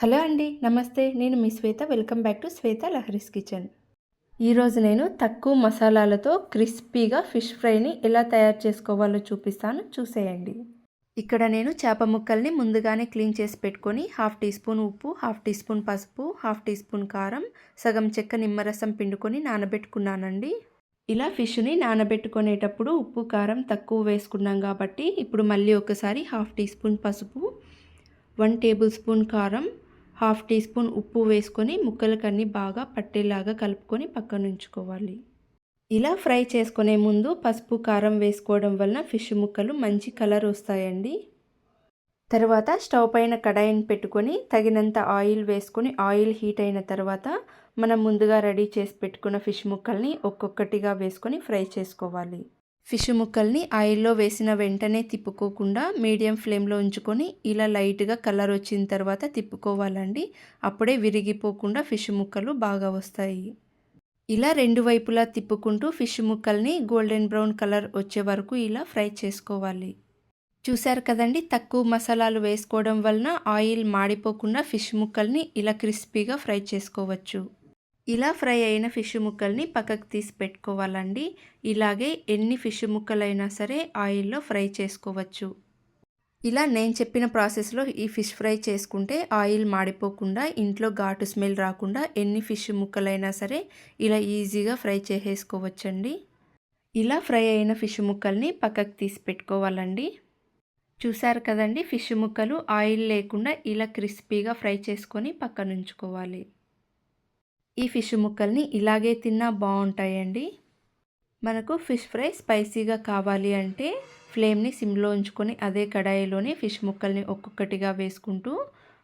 Hello అండి నమస్తే. నేను మీ Shweta. Welcome back to Shweta Lahari's kitchen. ఈరోజు నేను తక్కువ మసాలాలతో క్రిస్పీగా ఫిష్ ఫ్రైని ఎలా తయారు చేసుకోవాలో చూపిస్తాను. చూసేయండి. ఇక్కడ నేను చేప ముక్కల్ని ముందుగానే క్లీన్ చేసి పెట్టుకొని హాఫ్ టీ స్పూన్ ఉప్పు హాఫ్ టీ స్పూన్ పసుపు హాఫ్ టీ స్పూన్ కారం సగం చెక్క నిమ్మరసం పిండుకొని నానబెట్టుకున్నానండి. ఇలా ఫిష్ని నానబెట్టుకునేటప్పుడు ఉప్పు కారం తక్కువ వేసుకున్నాం కాబట్టి ఇప్పుడు మళ్ళీ ఒకసారి హాఫ్ టీ స్పూన్ పసుపు వన్ టేబుల్ స్పూన్ కారం హాఫ్ టీ స్పూన్ ఉప్పు వేసుకొని ముక్కలకన్నీ బాగా పట్టేలాగా కలుపుకొని పక్కన ఉంచుకోవాలి. ఇలా ఫ్రై చేసుకునే ముందు పసుపు కారం వేసుకోవడం వలన ఫిష్ ముక్కలు మంచి కలర్ వస్తాయండి. తర్వాత స్టవ్ పైన కడాయిని పెట్టుకొని తగినంత ఆయిల్ వేసుకొని ఆయిల్ హీట్ అయిన తర్వాత మనం ముందుగా రెడీ చేసి పెట్టుకున్న ఫిష్ ముక్కల్ని ఒక్కొక్కటిగా వేసుకొని ఫ్రై చేసుకోవాలి. ఫిష్ ముక్కల్ని ఆయిల్లో వేసిన వెంటనే తిప్పుకోకుండా మీడియం ఫ్లేమ్లో ఉంచుకొని ఇలా లైట్గా కలర్ వచ్చిన తర్వాత తిప్పుకోవాలండి. అప్పుడే విరిగిపోకుండా ఫిష్ ముక్కలు బాగా వస్తాయి. ఇలా రెండు వైపులా తిప్పుకుంటూ ఫిష్ ముక్కల్ని గోల్డెన్ బ్రౌన్ కలర్ వచ్చే వరకు ఇలా ఫ్రై చేసుకోవాలి. చూశారు కదండి తక్కువ మసాలాలు వేసుకోవడం వలన ఆయిల్ మాడిపోకుండా ఫిష్ ముక్కల్ని ఇలా క్రిస్పీగా ఫ్రై చేసుకోవచ్చు. ఇలా ఫ్రై అయిన ఫిష్ ముక్కల్ని పక్కకు తీసి పెట్టుకోవాలండి. ఇలాగే ఎన్ని ఫిష్ ముక్కలైనా సరే ఆయిల్లో ఫ్రై చేసుకోవచ్చు. ఇలా నేను చెప్పిన ప్రాసెస్లో ఈ ఫిష్ ఫ్రై చేసుకుంటే ఆయిల్ మాడిపోకుండా ఇంట్లో ఘాటు స్మెల్ రాకుండా ఎన్ని ఫిష్ ముక్కలైనా సరే ఇలా ఈజీగా ఫ్రై చేసేసుకోవచ్చండి. ఇలా ఫ్రై అయిన ఫిష్ ముక్కల్ని పక్కకు తీసి పెట్టుకోవాలండి. చూసారు కదండి ఫిష్ ముక్కలు ఆయిల్ లేకుండా ఇలా క్రిస్పీగా ఫ్రై చేసుకొని పక్కనుంచుకోవాలి. ఈ ఫిష్ ముక్కల్ని ఇలాగే తిన్నా బాగుంటాయండి మనకు ఫిష్ ఫ్రై స్పైసీగా కావాలి అంటే ఫ్లేమ్ని సిమ్లో ఉంచుకొని అదే కడాయిలోనే ఫిష్ ముక్కల్ని ఒక్కొక్కటిగా వేసుకుంటూ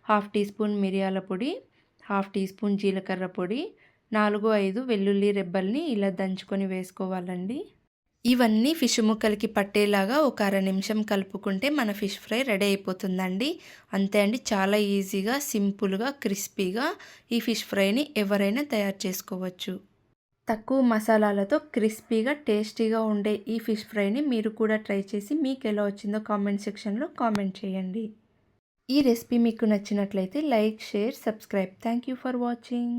హాఫ్ టీ స్పూన్ మిరియాల పొడి హాఫ్ టీ స్పూన్ జీలకర్ర పొడి నాలుగు ఐదు వెల్లుల్లి రెబ్బల్ని ఇలా దంచుకొని వేసుకోవాలండి. ఇవన్నీ ఫిష్ ముక్కలకి పట్టేలాగా ఒక అర నిమిషం కలుపుకుంటే మన ఫిష్ ఫ్రై రెడీ అయిపోతుందండి. అంతే అండి చాలా ఈజీగా సింపుల్గా క్రిస్పీగా ఈ ఫిష్ ఫ్రైని ఎవరైనా తయారు చేసుకోవచ్చు. తక్కువ మసాలాలతో క్రిస్పీగా టేస్టీగా ఉండే ఈ ఫిష్ ఫ్రైని మీరు కూడా ట్రై చేసి మీకు ఎలా వచ్చిందో కామెంట్ సెక్షన్లో కామెంట్ చేయండి. ఈ రెసిపీ మీకు నచ్చినట్లయితే like share subscribe. Thank you for watching.